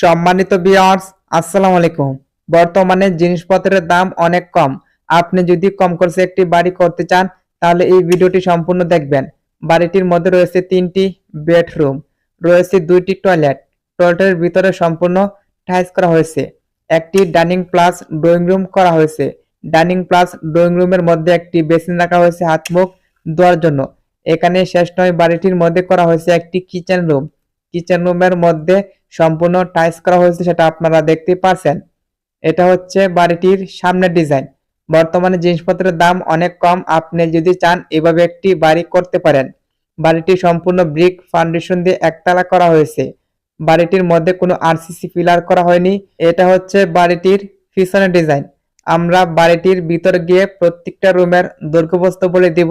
সম্মানিত ভিউয়ার্স আসসালামু আলাইকুম। বর্তমানে জিনিসপত্রের দাম অনেক কম। আপনি যদি কম খরচে একটি বাড়ি করতে চান, তাহলে এই ভিডিওটি সম্পূর্ণ দেখবেন। বাড়িটির মধ্যে রয়েছে তিনটি বেডরুম, রয়েছে দুইটি টয়লেট। টয়লেটের ভিতরে সম্পূর্ণ টাইলস করা হয়েছে। একটি ডাইনিং প্লাস ড্রয়িং রুম করা হয়েছে। ডাইনিং প্লাস ড্রয়িং রুমের মধ্যে একটি বেসিন রাখা হয়েছে হাত মুখ ধোয়ার জন্য। এখানে শেষ নয়, বাড়িটির মধ্যে করা হয়েছে একটি কিচেন রুম। কিচেন রুমের মধ্যে সম্পূর্ণ টাইলস করা হয়েছে, সেটা আপনারা দেখতে পাচ্ছেন এটা হচ্ছে বাড়িটির সামনের ডিজাইন। বর্তমানে জিনিসপত্রের দাম অনেক কম, আপনি যদি চান এভাবে একটি বাড়ি করতে পারেন। বাড়িটি সম্পূর্ণ ব্রিক ফাউন্ডেশন দিয়ে একতলা করা হয়েছে। বাড়িটির মধ্যে কোনো আরসিসি পিলার করা হয়নি। এটা হচ্ছে বাড়িটির পিছনের ডিজাইন। আমরা বাড়িটির ভিতর গিয়ে প্রত্যেকটা রুমের দৈর্ঘ্যবস্ত বলে দিব,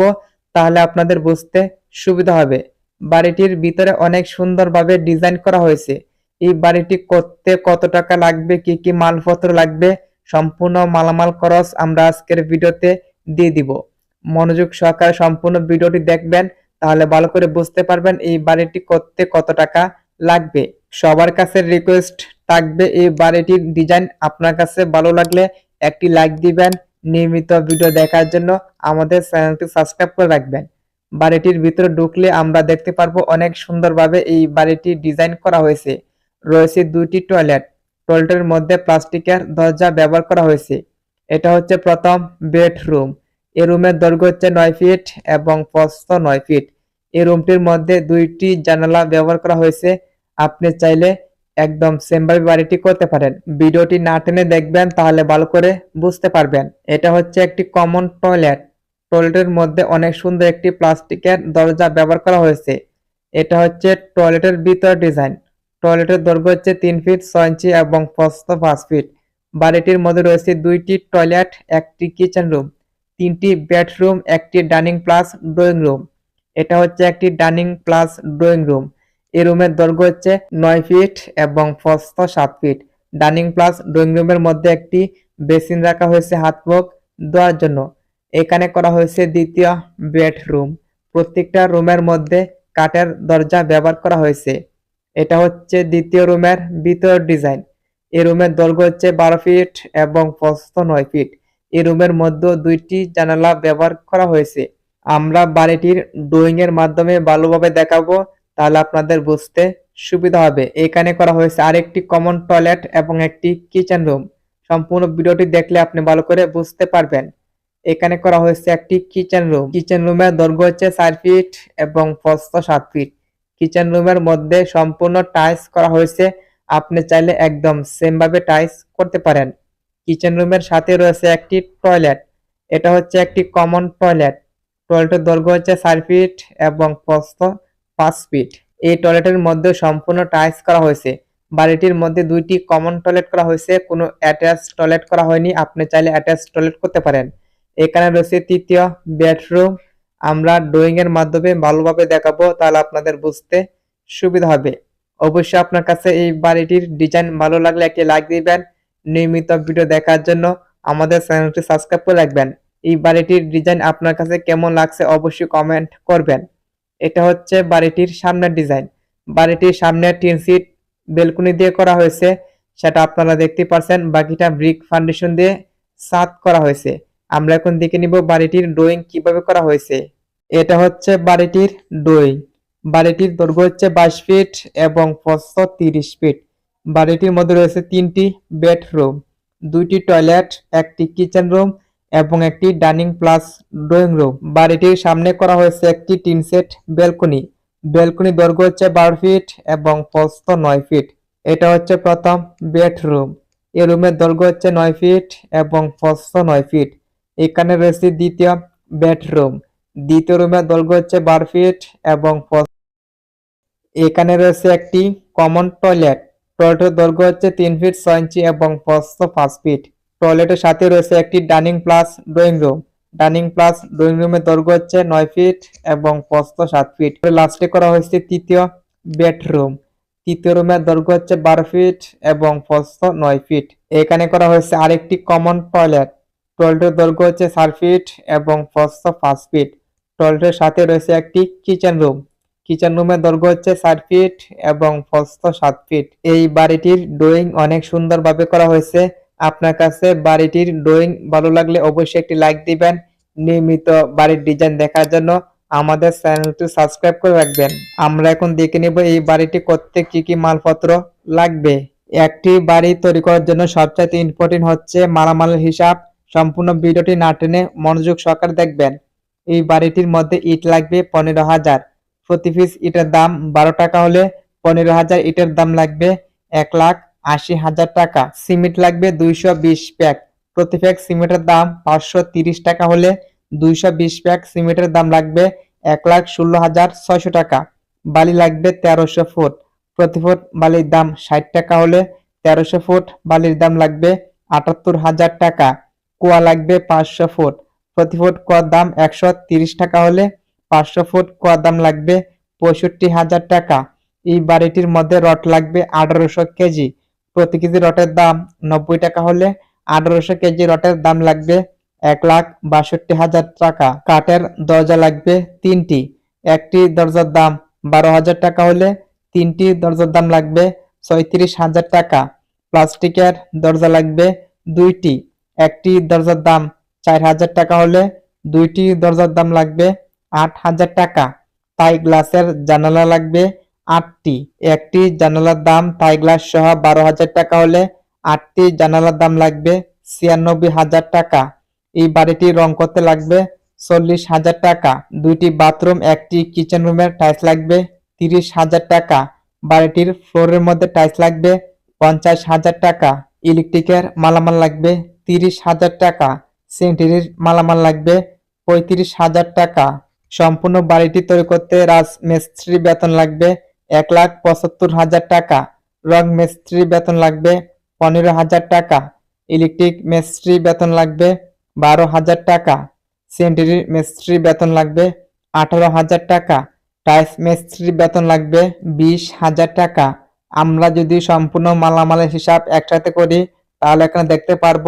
তাহলে আপনাদের বুঝতে সুবিধা হবে। বাড়িটির ভিতরে অনেক সুন্দরভাবে ডিজাইন করা হয়েছে। এই বাড়িটি করতে কত টাকা লাগবে, কি কি মালপত্র লাগবে, সম্পূর্ণ মালামাল খরচ আমরা আজকের ভিডিওতে দিয়ে দিব। মনোযোগ সহকারে সম্পূর্ণ ভিডিওটি দেখবেন, তাহলে ভালো করে বুঝতে পারবেন এই বাড়িটি করতে কত টাকা লাগবে। সবার কাছে রিকোয়েস্ট থাকবে, এই বাড়িটির ডিজাইন আপনার কাছে ভালো লাগলে একটি লাইক দিবেন। নিয়মিত ভিডিও দেখার জন্য আমাদের চ্যানেলটি সাবস্ক্রাইব করে রাখবেন। বাড়িটির ভিতরে ঢুকলে আমরা দেখতে পারব অনেক সুন্দরভাবে এই বাড়িটি ডিজাইন করা হয়েছে। রয়েছে দুইটি টয়লেট। টয়লেটের মধ্যে প্লাস্টিকের দরজা ব্যবহার করা হয়েছে। এটা হচ্ছে প্রথম বেডরুম। এই রুমের দৈর্ঘ্য হচ্ছে নয় ফিট এবং প্রস্থ নয় ফিট। এই রুমটির মধ্যে দুইটি জানালা ব্যবহার করা হয়েছে। আপনি চাইলে একদম সেমভাবে বাড়িটি করতে পারেন। ভিডিওটি না টেনে দেখবেন তাহলে ভালো করে বুঝতে পারবেন। এটা হচ্ছে একটি কমন টয়লেট। টয়লেটের মধ্যে অনেক সুন্দর একটি প্লাস্টিকের দরজা ব্যবহার করা হয়েছে। এটা হচ্ছে টয়লেটের ভিতর ডিজাইন। টয়লেটের দৈর্ঘ্য হচ্ছে তিন ফিট, ছয় ইঞ্চি এবং প্রস্থ পাঁচ ফিট। বাড়িটির মধ্যে রয়েছে দুইটি টয়লেট, একটি কিচেন রুম, তিনটি বেডরুম, একটি ডাইনিং প্লাস ড্রয়িং রুম। এটা হচ্ছে একটি ডাইনিং প্লাস ড্রয়িং রুম। এই রুমের দৈর্ঘ্য হচ্ছে নয় ফিট এবং প্রস্থ সাত ফিট। ডাইনিং প্লাস ড্রয়িং রুমের মধ্যে একটি বেসিন রাখা হয়েছে হাত মুখ ধোয়ার জন্য। এখানে করা হয়েছে দ্বিতীয় বেডরুম। প্রত্যেকটা রুমের মধ্যে কাঠের দরজা ব্যবহার করা হয়েছে। এটা হচ্ছে দ্বিতীয় রুমের ভিতর ডিজাইন। এই রুমের দৈর্ঘ্য হচ্ছে বারো ফিট এবং প্রস্থ নয় ফিট। এই রুমের মধ্যে দুইটি জানালা ব্যবহার করা হয়েছে। আমরা বাড়িটির ড্রয়িং এর মাধ্যমে ভালোভাবে দেখাবো, তাহলে আপনাদের বুঝতে সুবিধা হবে। এখানে করা হয়েছে আরেকটি কমন টয়লেট এবং একটি কিচেন রুম সম্পূর্ণ ভিডিওটি দেখলে আপনি ভালো করে বুঝতে পারবেন। এখানে করা হয়েছে একটি কিচেন রুম। কিচেন রুমের দৈর্ঘ্য হচ্ছে চার ফিট এবং প্রস্থ সাত ফিট। কিচেন রুমের মধ্যে সম্পূর্ণ টাইলস করা হয়েছে। আপনি চাইলে একদম সেম ভাবে টাইলস করতে পারেন। কিচেন রুমের সাথে রয়েছে একটি টয়লেট। এটা হচ্ছে একটি কমন টয়লেট। টয়লেটের দৈর্ঘ্য হচ্ছে চার ফিট এবং প্রস্থ পাঁচ ফিট। এই টয়লেটের মধ্যে সম্পূর্ণ টাইলস করা হয়েছে। বাড়িটির মধ্যে দুইটি কমন টয়লেট করা হয়েছে। কোনো অ্যাটাচ টয়লেট করা হয়নি। আপনি চাইলে অ্যাটাচ টয়লেট করতে পারেন। এখানে রয়েছে তৃতীয় বেডরুম আমরা ড্রয়িং এর মাধ্যমে ভালোভাবে দেখাবো, তাহলে আপনাদের বুঝতে সুবিধা হবে। অবশ্যই আপনার কাছে এই বাড়িটির ডিজাইন ভালো লাগলে একটি লাইক দিবেন। নিয়মিত ভিডিও দেখার জন্য আমাদের চ্যানেলটি সাবস্ক্রাইব করে রাখবেন। এই বাড়িটির ডিজাইন আপনার কাছে কেমন লাগছে অবশ্যই কমেন্ট করবেন। এটা হচ্ছে বাড়িটির সামনের ডিজাইন বাড়িটির সামনে টিন সিট বেলকুনি দিয়ে করা হয়েছে। সেটা আপনারা দেখতে পাচ্ছেন বাকিটা ব্রিক ফাউন্ডেশন দিয়ে সাত করা হয়েছে। আমরা এখন দেখে নিব বাড়িটির ড্রয়িং কীভাবে করা হয়েছে। এটা হচ্ছে বাড়িটির ড্রয়িং। বাড়িটির দৈর্ঘ্য হচ্ছে বাইশ ফিট এবং প্রস্থ তিরিশ ফিট। বাড়িটির মধ্যে রয়েছে তিনটি বেডরুম, দুইটি টয়লেট, একটি কিচেন রুম এবং একটি ডাইনিং প্লাস ড্রয়িং রুম। বাড়িটির সামনে করা হয়েছে একটি টিন সেট বেলকনি বেলকনি দৈর্ঘ্য হচ্ছে বারো ফিট এবং প্রস্থ নয় ফিট। এটা হচ্ছে প্রথম বেডরুম। এই রুমের দৈর্ঘ্য হচ্ছে নয় ফিট এবং প্রস্থ নয় ফিট। এখানে রয়েছে দ্বিতীয় বেডরুম। দ্বিতীয় রুমের দৈর্ঘ্য হচ্ছে বারো ফিট এবং এখানে রয়েছে একটি কমন টয়লেট টয়লেটের দৈর্ঘ্য হচ্ছে তিন ফিট ছয় ইঞ্চি এবং প্রস্থ পাঁচ ফিট। টয়লেটের সাথে রয়েছে একটি dining plus drawing room dining plus drawing রুমের দৈর্ঘ্য হচ্ছে নয় ফিট এবং প্রস্থ সাত ফিট। লাস্টে করা হয়েছে তৃতীয় বেডরুম। তৃতীয় রুমের দৈর্ঘ্য হচ্ছে বারো ফিট এবং প্রস্থ নয় ফিট। এখানে করা হয়েছে আরেকটি কমন টয়লেট টয়লেটের দৈর্ঘ্য হচ্ছে চার ফিট এবং প্রস্থ পাঁচ ফিট। টয়লেটের সাথে রয়েছে একটি কিচেন রুম। কিচেন রুমের দৈর্ঘ্য হচ্ছে চার ফিট এবং প্রস্থ সাত ফিট। এই বাড়িটির ড্রয়িং অনেক সুন্দরভাবে করা হয়েছে। আপনার কাছে বাড়িটির ড্রয়িং ভালো লাগলে অবশ্যই একটি লাইক দিবেন। নিয়মিত বাড়ির ডিজাইন দেখার জন্য আমাদের চ্যানেলটি সাবস্ক্রাইব করে রাখবেন। আমরা এখন দেখে নেব এই বাড়িটি করতে কি কি মালপত্র লাগবে। একটি বাড়ি তৈরি করার জন্য সবচাইতে ইম্পর্টেন্ট হচ্ছে মালামালের হিসাব। সম্পূর্ণ ভিডিওটি না টেনে মনোযোগ সহকারে দেখবেন। এই বাড়িটির মধ্যে ইট লাগবে পনেরো হাজার। প্রতি পিস ইটের দাম বারো টাকা হলে পনেরো হাজার ইটের দাম লাগবে এক লাখ আশি হাজার টাকা। সিমেন্ট লাগবে দুইশো বিশ প্যাক। প্রতি প্যাক সিমেন্টের দাম পাঁচশো তিরিশ টাকা হলে দুইশো বিশ প্যাক সিমেন্টের দাম লাগবে এক লাখ ষোলো হাজার ছয়শো টাকা। বালি লাগবে তেরোশো ফুট। প্রতি ফুট বালির দাম ষাট টাকা হলে তেরোশো ফুট বালির দাম লাগবে আটাত্তর হাজার টাকা। কুয়া লাগবে পাঁচশো ফুট। প্রতি ফুট কুয়ার দাম একশো টাকা হলে পাঁচশো ফুট কুয়ার দাম লাগবে পঁয়ষট্টি হাজার টাকা। এই বাড়িটির মধ্যে রড লাগবে আঠারোশো কেজি। প্রতি কেজি রটের দাম নব্বই টাকা হলে আঠারোশো কেজি রটের দাম লাগবে এক লাখ বাষট্টি হাজার টাকা। কাঠের দরজা লাগবে তিনটি। একটি দরজার দাম বারো হাজার টাকা হলে তিনটি দরজার দাম লাগবে ছয়ত্রিশ হাজার টাকা। প্লাস্টিকের দরজা লাগবে দুইটি। একটি দরজার দাম চার হাজার টাকা হলে দুইটি দরজার দাম লাগবে আট হাজার টাকা। তাই গ্লাসের জানালা লাগবে আটটি। একটি জানালার দাম তাই গ্লাস সহ বারো হাজার টাকা হলে আটটি জানালার দাম লাগবে ছিয়ানব্বই হাজার টাকা। এই বাড়িটি রং করতে লাগবে চল্লিশ হাজার টাকা। দুইটি বাথরুম, একটি কিচেন রুমের টাইলস লাগবে তিরিশ হাজার টাকা। বাড়িটির ফ্লোরের মধ্যে টাইলস লাগবে পঞ্চাশ হাজার টাকা। ইলেকট্রিকের মালামাল লাগবে তিরিশ হাজার টাকা। সেন্টারির মালামাল লাগবে পঁয়ত্রিশ হাজার টাকা। সম্পূর্ণ বাড়িটি তৈরি করতে রাজ মিস্ত্রি বেতন লাগবে এক লাখ পঁচাত্তর হাজার টাকা। রং মিস্ত্রি বেতন লাগবে পনেরো হাজার টাকা। ইলেকট্রিক মিস্ত্রি বেতন লাগবে বারো হাজার টাকা। সেন্টারি মিস্ত্রি বেতন লাগবে আঠারো হাজার টাকা। টাইলস মিস্ত্রি বেতন লাগবে বিশ হাজার টাকা। আমরা যদি সম্পূর্ণ মালামালের হিসাব একসাথে করি, তাহলে এখানে দেখতে পারব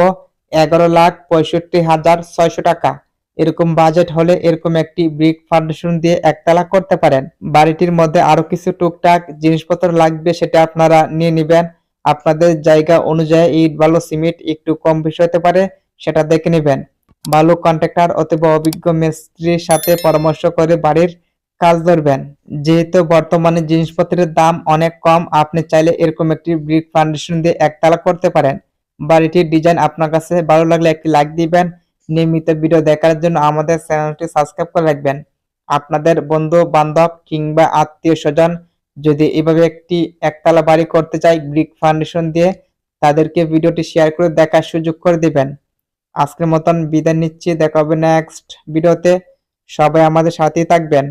এগারো লাখ পঁয়ষট্টি হাজার ছয়শো টাকা। এরকম বাজেট হলে এরকম একটি ব্রিক ফাউন্ডেশন দিয়ে একতলা করতে পারেন। বাড়িটির মধ্যে আরও কিছু টুকটাক জিনিসপত্র লাগবে সেটা আপনারা নিয়ে নেবেন। আপনাদের জায়গা অনুযায়ী ইট, বালু, সিমেন্ট একটু কম বেশি হতে পারে, সেটা দেখে নেবেন। ভালো কন্ট্রাক্টর অথবা অভিজ্ঞ মিস্ত্রির সাথে পরামর্শ করে বাড়ির কাজ ধরবেন। যেহেতু বর্তমানে জিনিসপত্রের দাম অনেক কম, আপনি চাইলে এরকম একটি ব্রিক ফাউন্ডেশন দিয়ে একতলা করতে পারেন। বাড়িটির ডিজাইন আপনার কাছে ভালো লাগলে একটি লাইক দিবেন। নিয়মিত ভিডিও দেখার জন্য আমাদের চ্যানেলটি সাবস্ক্রাইব করে রাখবেন। আপনাদের বন্ধু বান্ধব কিংবা আত্মীয় স্বজন যদি এভাবে একটি একতলা বাড়ি করতে চাই ব্রিক ফাউন্ডেশন দিয়ে, তাদেরকে ভিডিওটি শেয়ার করে দেখার সুযোগ করে দিবেন। আজকের মতন বিদায় নিচ্ছি। দেখা হবে নেক্সট ভিডিওতে। সবাই আমাদের সাথেই থাকবেন।